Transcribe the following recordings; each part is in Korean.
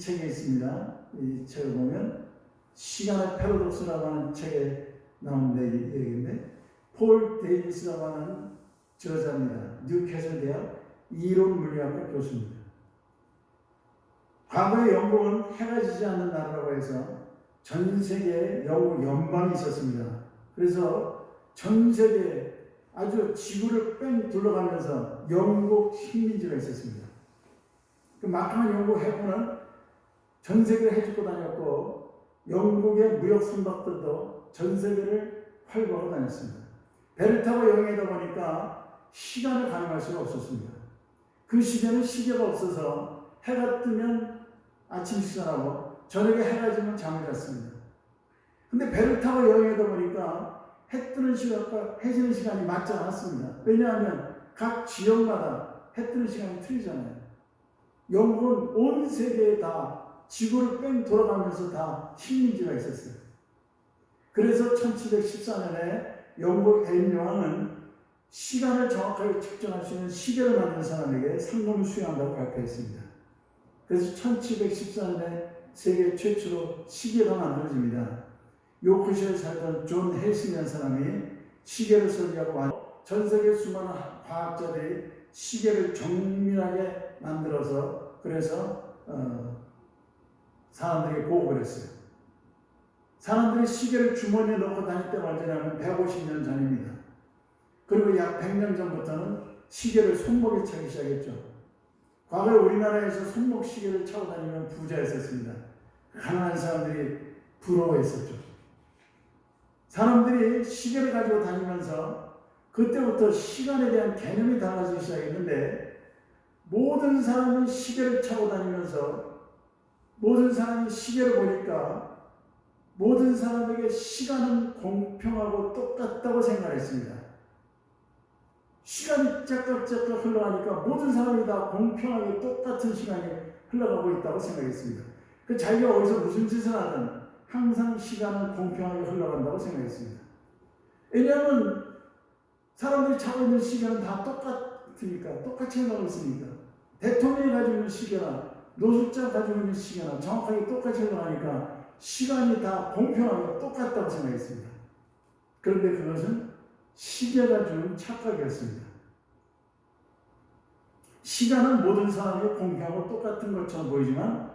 책에 있습니다. 이 책을 보면 시간의 패러독스라고 하는 책에 나온 얘기- 얘기인데 폴 데이비스라고 하는 저자입니다. 뉴캐슬 대학 이론 물리학과 교수입니다. 과거에 영국은 해가 지지 않는 나라라고 해서 전 세계에 영국 연방이 있었습니다. 그래서 전 세계에 아주 지구를 뺑 둘러가면서 영국 식민지가 있었습니다. 그 막강한 영국 해군은 전 세계를 해주고 다녔고 영국의 무역 선박들도 전 세계를 활보하고 다녔습니다. 배를 타고 여행하다 보니까 시간을 가늠할 수가 없었습니다. 그 시대는 시계가 없어서 해가 뜨면 아침 식사하고 저녁에 해가 지면 잠을 잤습니다. 근데 배를 타고 여행하다 보니까 해 뜨는 시간과 해 지는 시간이 맞지 않았습니다. 왜냐하면 각 지역마다 해 뜨는 시간이 틀리잖아요. 영국은 온 세계에 다 지구를 뺑 돌아가면서 다 식민지가 있었어요. 그래서 1714년에 영국 앤 여왕은 시간을 정확하게 측정할 수 있는 시계를 만든 사람에게 상금을 수여한다고 발표했습니다. 그래서 1714년에 세계 최초로 시계가 만들어집니다. 요크시에 살던 존 헬슨이라는 사람이 시계를 설계하고 완- 전 세계 수많은 과학자들이 시계를 정밀하게 만들어서 그래서 어, 사람들에게 보고를 했어요. 사람들이 시계를 주머니에 넣고 다닐 때 말이냐면 150년 전입니다. 그리고 약 100년 전부터는 시계를 손목에 차기 시작했죠. 과거에 우리나라에서 손목 시계를 차고 다니면 부자였었습니다. 가난한 사람들이 부러워했었죠. 사람들이 시계를 가지고 다니면서 그때부터 시간에 대한 개념이 달라지기 시작했는데 모든 사람이 시계를 차고 다니면서 모든 사람이 시계를 보니까 모든 사람에게 시간은 공평하고 똑같다고 생각했습니다. 시간이 짝짝짝짝 흘러가니까 모든 사람이 다 공평하게 똑같은 시간이 흘러가고 있다고 생각했습니다. 그 자기가 어디서 무슨 짓을 하든 항상 시간은 공평하게 흘러간다고 생각했습니다. 왜냐하면 사람들이 차고 있는 시간은 다 똑같으니까 똑같이 흘러가고 있으니까 대통령이 가지고 있는 시계나 노숙자 있는 시계나 정확하게 똑같이 흘러가니까 시간이 다 공평하게 똑같다고 생각했습니다. 그런데 그것은 시계가 주는 착각이었습니다. 시간은 모든 사람이 공평하고 똑같은 것처럼 보이지만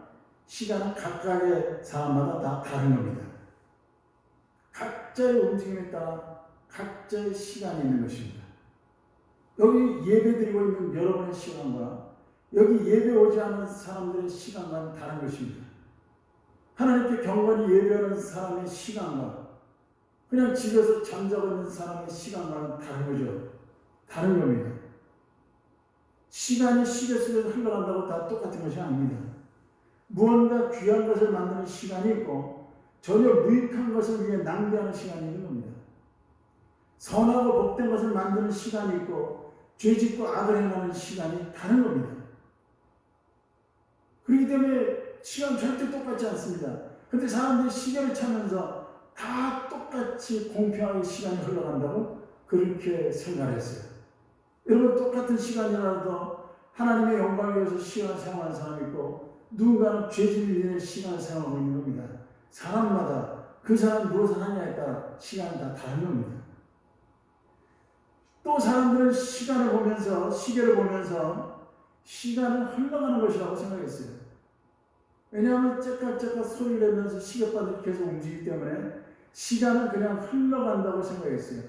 시간은 각각의 사람마다 다 다른 겁니다. 각자의 움직임에 따라 각자의 시간이 있는 것입니다. 여기 예배 드리고 있는 여러분의 시간과 여기 예배 오지 않은 사람들의 시간과는 다른 것입니다. 하나님께 경건히 예배하는 사람의 시간과 그냥 집에서 잠자고 있는 사람의 시간과는 다른 거죠. 다른 겁니다. 시간이 시계 속에서 흘러간다고 다 똑같은 것이 아닙니다. 무언가 귀한 것을 만드는 시간이 있고 전혀 무익한 것을 위해 낭비하는 시간이 있는 겁니다. 선하고 복된 것을 만드는 시간이 있고 죄짓고 악을 행하는 시간이 다른 겁니다. 그렇기 때문에 시간 절대 똑같지 않습니다. 근데 사람들이 시계를 차면서 다 똑같이 공평하게 시간이 흘러간다고 그렇게 생각했어요. 여러분 똑같은 시간이라도 하나님의 영광을 위해서 시간 생활하는 사람이 있고 누군가는 죄짓는 일에 시간을 생활하고 있는 겁니다. 사람마다 그 사람이 무엇을 하냐에 따라 시간이 다 다른 겁니다. 또 사람들은 시간을 보면서 시계를 보면서 시간은 흘러가는 것이라고 생각했어요. 왜냐하면 째깍째깍 소리를 내면서 시계바늘이 계속 움직이기 때문에 시간은 그냥 흘러간다고 생각했어요.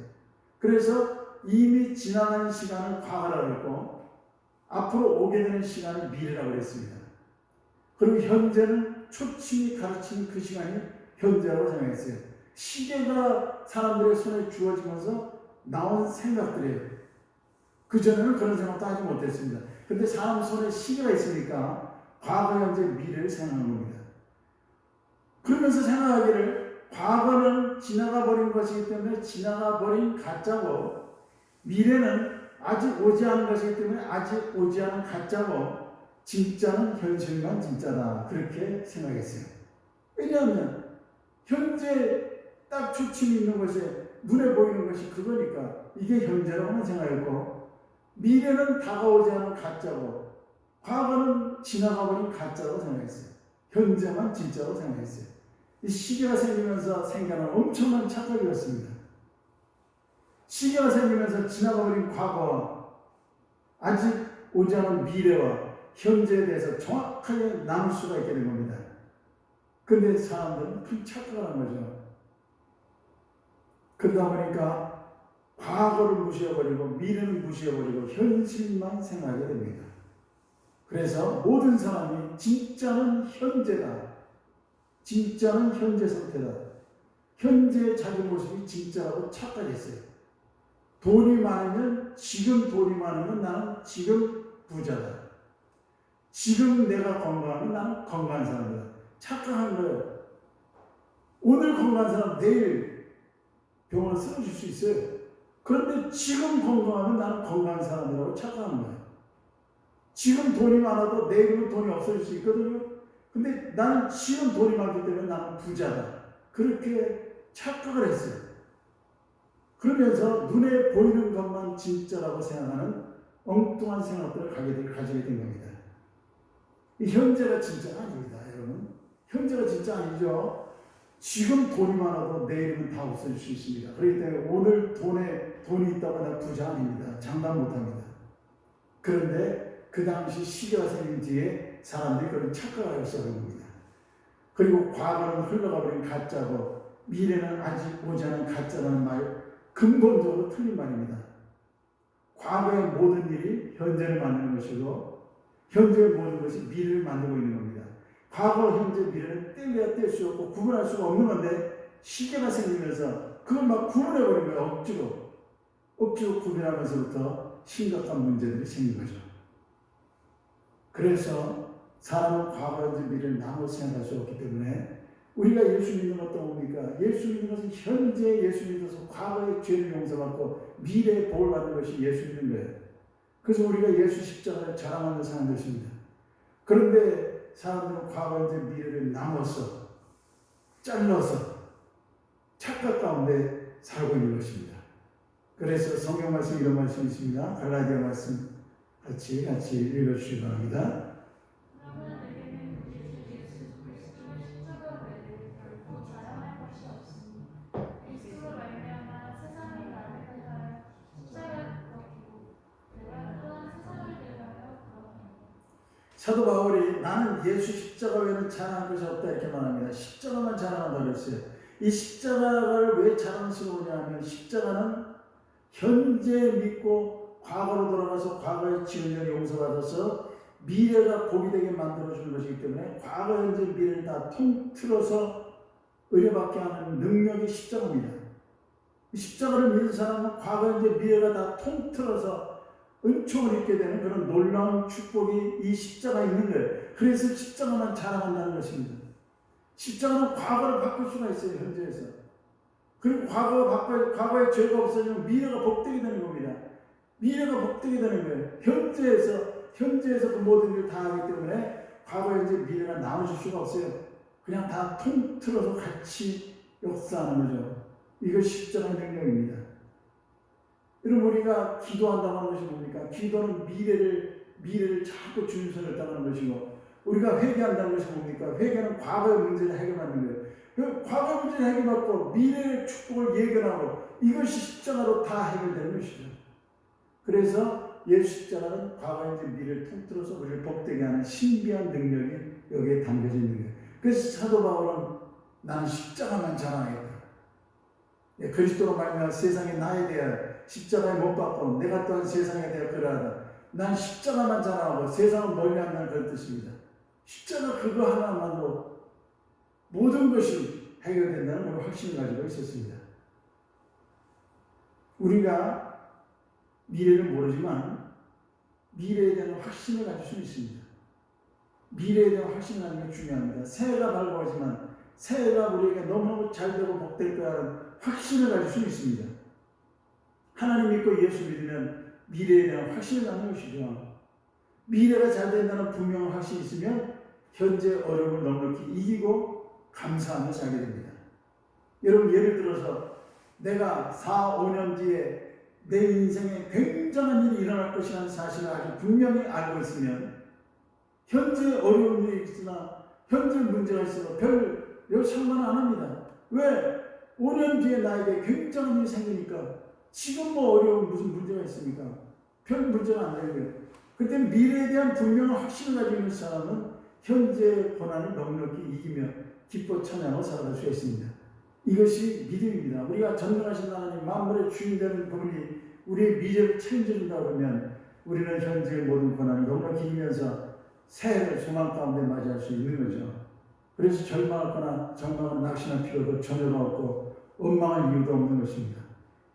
그래서 이미 지나간 시간을 과거라고 했고 앞으로 오게 되는 시간을 미래라고 했습니다. 그리고 현재는 초침이 가르치는 그 시간이 현재라고 생각했어요. 시계가 사람들의 손에 주어지면서 나온 생각들이에요. 그전에는 그런 생각도 하지 못했습니다. 근데 사람 손에 시계가 있으니까 과거, 현재, 미래를 생각하는 겁니다. 그러면서 생각하기를 과거는 지나가 버린 것이기 때문에 지나가 버린 가짜고 미래는 아직 오지 않은 것이기 때문에 아직 오지 않은 가짜고 진짜는 현실만 진짜다. 그렇게 생각했어요. 왜냐하면 현재 딱 초침이 있는 것에 눈에 보이는 것이 그거니까 이게 현재라고만 생각했고 미래는 다가오지 않은 가짜고 과거는 지나가버린 가짜라고 생각했어요. 현재만 진짜로 생각했어요. 이 시계가 생기면서 생겨난 엄청난 착각이었습니다. 시계가 생기면서 지나가버린 과거와 아직 오지 않은 미래와 현재에 대해서 정확하게 나눌 수가 있게 된 겁니다. 근데 사람들은 큰 착각을 한 거죠. 그러다 보니까 과거를 무시해버리고 미래를 무시해버리고 현실만 생각하게 됩니다. 그래서 모든 사람이 진짜는 현재다. 진짜는 현재 상태다. 현재의 자기 모습이 진짜라고 착각했어요. 돈이 많으면 지금 돈이 많으면 나는 지금 부자다. 지금 내가 건강하면 나는 건강한 사람이다. 착각한 거예요. 오늘 건강한 사람 내일 병원에 쓰러질 수 있어요. 그런데 지금 건강하면 나는 건강한 사람이라고 착각한 거예요. 지금 돈이 많아도 내일은 돈이 없어질 수 있거든요. 근데 나는 지금 돈이 많기 때문에 나는 부자다. 그렇게 착각을 했어요. 그러면서 눈에 보이는 것만 진짜라고 생각하는 엉뚱한 생각들을 가게 되, 가지게 된 겁니다. 이 현재가 진짜가 아닙니다, 여러분. 현재가 진짜 아니죠. 지금 돈이 많아도 내일은 다 없어질 수 있습니다. 그렇기 때문에 오늘 돈에 돈이 있다고 나 부자 아닙니다. 장담 못합니다. 그런데 그 당시 뒤에 사람들이 그런 시작한 겁니다. 그리고 과거는 흘러가 버린 가짜고 미래는 아직 오지 않은 가짜라는 말 근본적으로 틀린 말입니다. 과거의 모든 일이 현재를 만드는 것이고 현재의 모든 것이 미래를 만들고 있는 겁니다. 과거, 현재, 미래는 뗄래야 뗄 수 없고 구분할 수가 없는 건데 시계가 생기면서 그걸 막 구분해버린 거예요. 억지로. 억지로 구분하면서부터 심각한 문제들이 생긴 거죠. 그래서 사람은 과거, 현재, 미래를 나눠 생각할 수 없기 때문에 우리가 예수 믿는 것도 뭡니까? 예수 믿는 것은 현재 예수 믿어서 과거의 죄를 용서받고 미래의 복을 받는 것이 예수 믿는 거예요. 그래서 우리가 예수 십자가를 자랑하며 사는 것입니다. 그런데 사람들은 과거, 현재, 미래를 나눠서 잘라서 착각 가운데 살고 있는 것입니다. 그래서 성경 말씀 이런 말씀이 있습니다. 갈라디아 말씀 같이 같이 읽어주시기 바랍니다. 사도 바울이 나는 예수 십자가 외에는 자랑할 것이 없다 이렇게 말합니다. 십자가만 자랑한다 그랬어요. 이 십자가를 왜 자랑스러우냐면 십자가는 현재 믿고 과거로 돌아가서 과거의 지은을 용서받아서 미래가 복이 되게 만들어주는 것이기 때문에 과거, 현재, 미래를 다 통틀어서 의뢰받게 하는 능력이 십자가입니다. 이 십자가를 믿는 사람은 과거, 현재, 미래가 다 통틀어서 은총을 입게 되는 그런 놀라운 축복이 이 십자가에 있는 거예요. 그래서 십자가만 자랑한다는 것입니다. 십자가는 과거를 바꿀 수가 있어요, 현재에서. 그리고 과거, 과거의 죄가 없어지면 미래가 복되게 되는 겁니다. 미래가 복되게 되는 거예요. 현재에서, 현재에서 그 모든 일을 다 하기 때문에 과거, 현재, 미래가 나눠질 수가 없어요. 그냥 다 통틀어서 같이 역사하는 거죠. 이거 십자가 능력입니다. 여러분 우리가 기도한다고 하는 것이 뭡니까? 기도는 미래를 미래를 자꾸 주님 손에 따르는 것이고 우리가 회개한다는 것이 뭡니까? 회개는 과거의 문제를 해결하는 거예요. 그 과거 문제를 해결받고 미래의 축복을 예견하고 이것이 십자가로 다 해결되는 것이죠. 그래서 예수 십자가는 과거 현재 미래를 통틀어서 우리를 복되게 하는 신비한 능력이 여기에 담겨져 있는 거예요. 그래서 사도 바울은 나는 십자가만 자랑하겠다. 예, 그리스도로 말미암아 세상에 나에 대하여 십자가에 못 박고 내가 또한 세상에 대하여 그러하다. 난 십자가만 자랑하고 세상은 멀리 한다는 그런 뜻입니다. 십자가 그거 하나만으로 모든 것이 해결된다는 그런 확신을 가지고 있었습니다. 우리가 미래를 모르지만 미래에 대한 확신을 가질 수 있습니다. 미래에 대한 확신을 가지는 게 중요합니다. 새해가 밝아오지만 새해가 우리에게 너무너무 잘 되고 복될 거라는 확신을 가질 수 있습니다. 하나님 믿고 예수 믿으면 미래에 대한 확신을 갖는 것이죠. 미래가 잘 된다는 분명한 확신이 있으면 현재 어려움을 넉넉히 이기고 감사하며 살게 됩니다. 여러분 예를 들어서 내가 4, 5년 뒤에 내 인생에 굉장한 일이 일어날 것이라는 사실을 아주 분명히 알고 있으면 현재 어려운 일이 있으나 현재 문제가 있어도 별 상관 안 합니다. 왜? 5년 뒤에 나에게 굉장한 일이 생기니까 지금 뭐 어려운 무슨 문제가 있습니까? 별 문제가 안 되고요. 그때 미래에 대한 분명한 확신을 가지고 있는 사람은 현재 고난을 넉넉히 이기며 기뻐 찬양하고 살아갈 수 있습니다. 이것이 믿음입니다. 우리가 전능하신 하나님 만물의 주인 되는 분이 우리의 미래를 책임진다 그러면 우리는 현재의 모든 고난을 넉넉히 이기면서 새해를 소망 가운데 맞이할 수 있는 거죠. 그래서 절망하거나 정망을 낙심할 필요도 전혀 없고 원망할 이유도 없는 것입니다.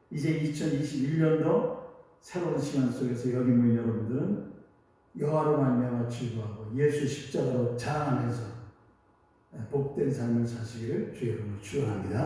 이제 2021년도 새로운 시간 속에서 여기 모인 여러분들은 여호와로 말미암아 즐거워하고 예수 십자가로 자랑하면서 복된 삶을 사시기를 주의 이름으로 축원합니다.